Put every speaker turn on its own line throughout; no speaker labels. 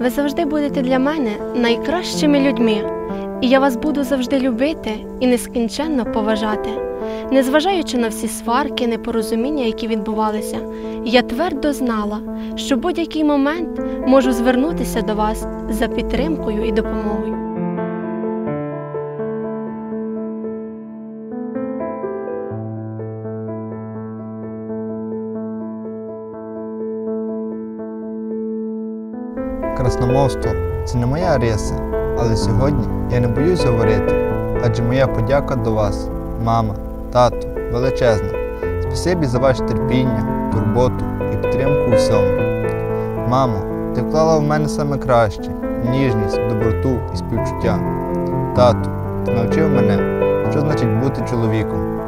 ви завжди будете для мене найкращими людьми, і я вас буду завжди любити і нескінченно поважати. Незважаючи на всі сварки, непорозуміння, які відбувалися, я твердо знала, що будь-який момент можу звернутися до вас за підтримкою і допомогою.
Красномовство це не моя риса, але сьогодні я не боюсь говорити, адже моя подяка до вас, мама, тато, величезна. Спасибі за ваше терпіння, турботу і підтримку всьому. Мамо, ти вклала в мене саме краще ніжність, доброту і співчуття. Тато, ти навчив мене, що значить бути чоловіком.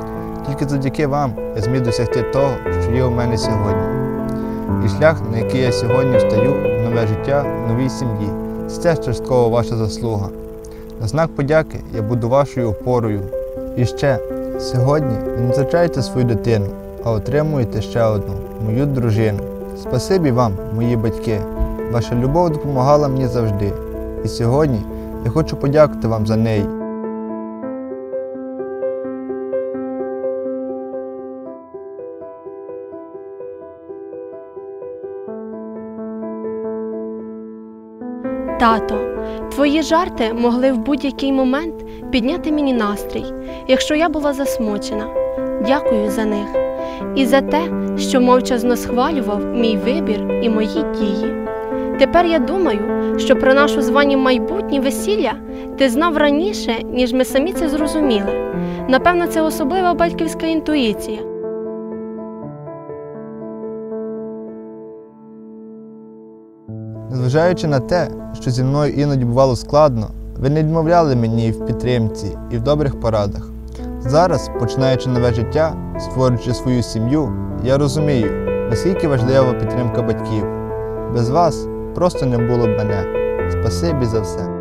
Тільки завдяки вам я зміг досягти того, що є у мене сьогодні. І шлях, на який я сьогодні встаю, нове життя, новій сім'ї, це частково ваша заслуга. На знак подяки я буду вашою опорою. І ще, сьогодні ви не втрачаєте свою дитину, а отримуєте ще одну мою дружину. Спасибі вам, мої батьки. Ваша любов допомагала мені завжди. І сьогодні я хочу подякувати вам за неї.
Тато, твої жарти могли в будь-який момент підняти мені настрій, якщо я була засмучена. Дякую за них і за те, що мовчазно схвалював мій вибір і мої дії. Тепер я думаю, що про нашу з вами майбутнє весілля ти знав раніше, ніж ми самі це зрозуміли. Напевно, це особлива батьківська інтуїція.
Незважаючи на те, що зі мною іноді бувало складно, ви не відмовляли мені і в підтримці, і в добрих порадах. Зараз, починаючи нове життя, створюючи свою сім'ю, я розумію, наскільки важлива підтримка батьків. Без вас просто не було б мене. Спасибі за все.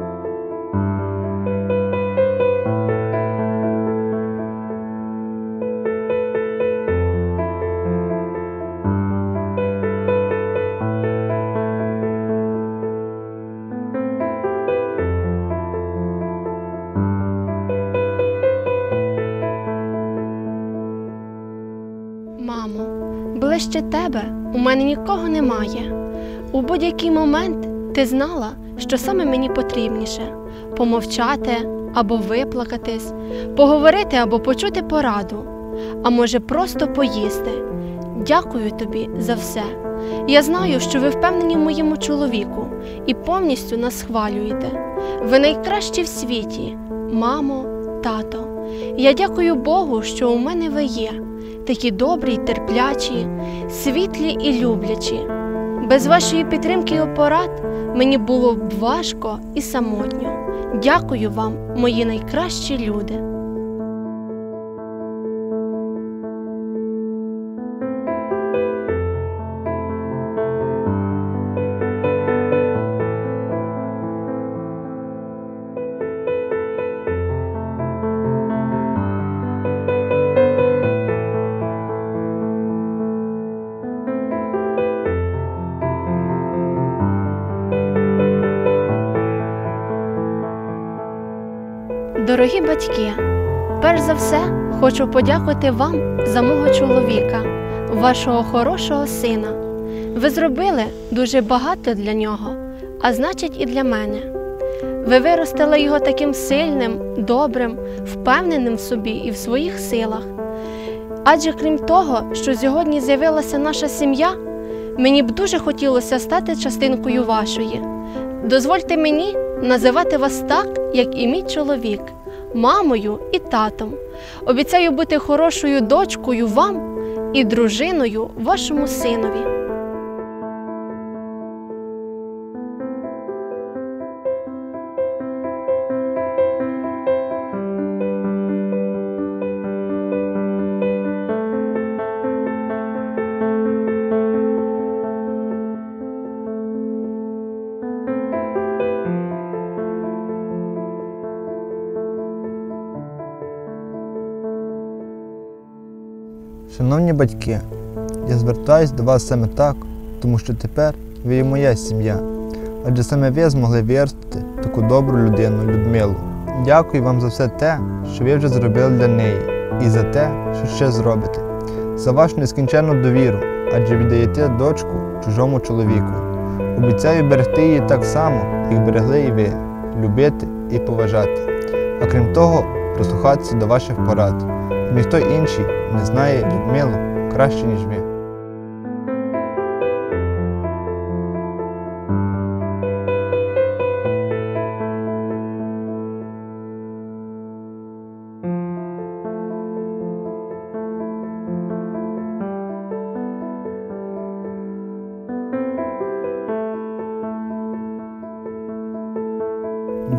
Ближче тебе у мене нікого немає. У будь-який момент ти знала, що саме мені потрібніше помовчати або виплакатись, поговорити або почути пораду, а може просто поїсти. Дякую тобі за все. Я знаю, що ви впевнені в моєму чоловіку і повністю нас схвалюєте. Ви найкращі в світі, мамо, тато. Я дякую Богу, що у мене ви є, такі добрі й терплячі, світлі і люблячі. Без вашої підтримки і опорад мені було б важко і самотньо. Дякую вам, мої найкращі люди. Дорогі батьки, перш за все хочу подякувати вам за мого чоловіка, вашого хорошого сина. Ви зробили дуже багато для нього, а значить, і для мене. Ви виростили його таким сильним, добрим, впевненим в собі і в своїх силах. Адже крім того, що сьогодні з'явилася наша сім'я, мені б дуже хотілося стати частинкою вашої. Дозвольте мені називати вас так, як і мій чоловік, мамою і татом. Обіцяю бути хорошою дочкою вам і дружиною вашому синові.
Шановні батьки, я звертаюсь до вас саме так, тому що тепер ви є моя сім'я. адже саме ви змогли виростити таку добру людину, Людмилу. Дякую вам за все те, що ви вже зробили для неї, і за те, що ще зробите, за вашу нескінченну довіру, адже віддаєте дочку чужому чоловіку. Обіцяю берегти її так само, як берегли і ви, любити і поважати. А крім того, прислухатися до ваших порад. Ніхто інший не знає Людмилу краще, ніж ви.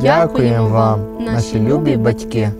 Дякуємо вам, наші любі батьки.